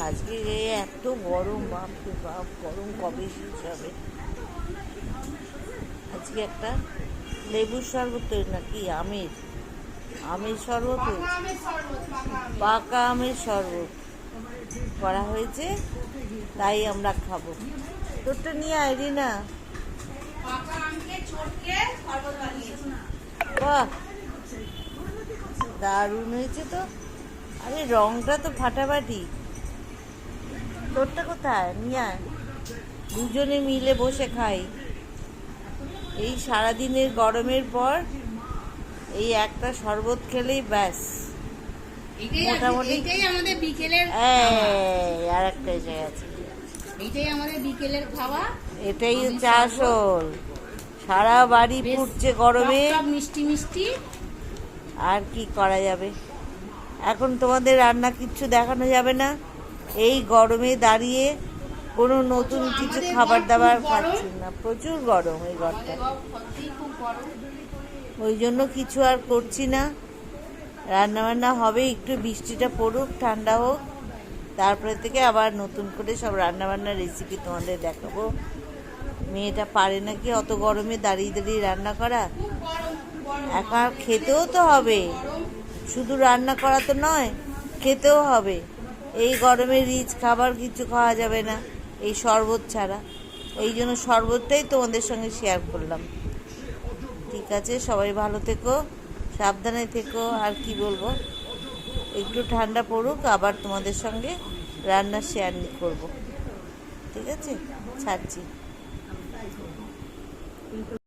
আজকে এত গরম বাপরে বাপ গরম কবে শেষ হবে? আজকে একটা লেবুর শরবত তৈরি নাকি আমের? আমের শরবত পাকা আমের শরবত করা হয়েছে তাই আমরা খাব। তোরটা নিয়ে শরবত বানিয়েছি। বাহ! দারুণ হয়েছে তো। আরে রংটা তো ফাটাফাটি। তোরটা কোথায়? নিয়ে আয় দুজনে মিলে বসে খাই। এই সারাদিনের গরমের পর এই একটা শরবত খেলেই ব্যাস। মোটামুটি- আমাদের বিকেলের আর একটা এসে গেছে। এইটাই আমাদের বিকেলের খাওয়া। এটাই হচ্ছে আসল। সারা বাড়ি ফুটছে গরমে। মিষ্টি মিষ্টি। আর কি করা যাবে? এখন তোমাদের রান্না কিচ্ছু দেখানো যাবে না? এই গরমে দাঁড়িয়ে কোনো নতুন কিছু খাবার দাবার খাচ্ছি না প্রচুর গরম এই ঘরটা। ওই জন্য কিছু আর করছি না। রান্না বান্না হবে একটু বৃষ্টিটা পড়ুক ঠান্ডা হোক তারপরে থেকে আবার নতুন করে সব রান্না বান্নার রেসিপি তোমাদের দেখাবো। মেয়েটা পারে নাকি অত গরমে দাঁড়িয়ে দাঁড়িয়ে রান্না করা? একা খেতেও তো হবে। শুধু রান্না করা তো নয় খেতেও হবে। এই গরমে রিচ খাবার কিছু খাওয়া যাবে না, এই শরবত ছাড়া। এই জন্য শরবতটাই তোমাদের সঙ্গে শেয়ার করলাম। ঠিক আছে, সবাই ভালো থেকো, সাবধানে থেকো, আর কি বলব? একটু ঠান্ডা পড়ুক, আবার তোমাদের সঙ্গে রান্না শেয়ার করব। ঠিক আছে, ছাড়ছি।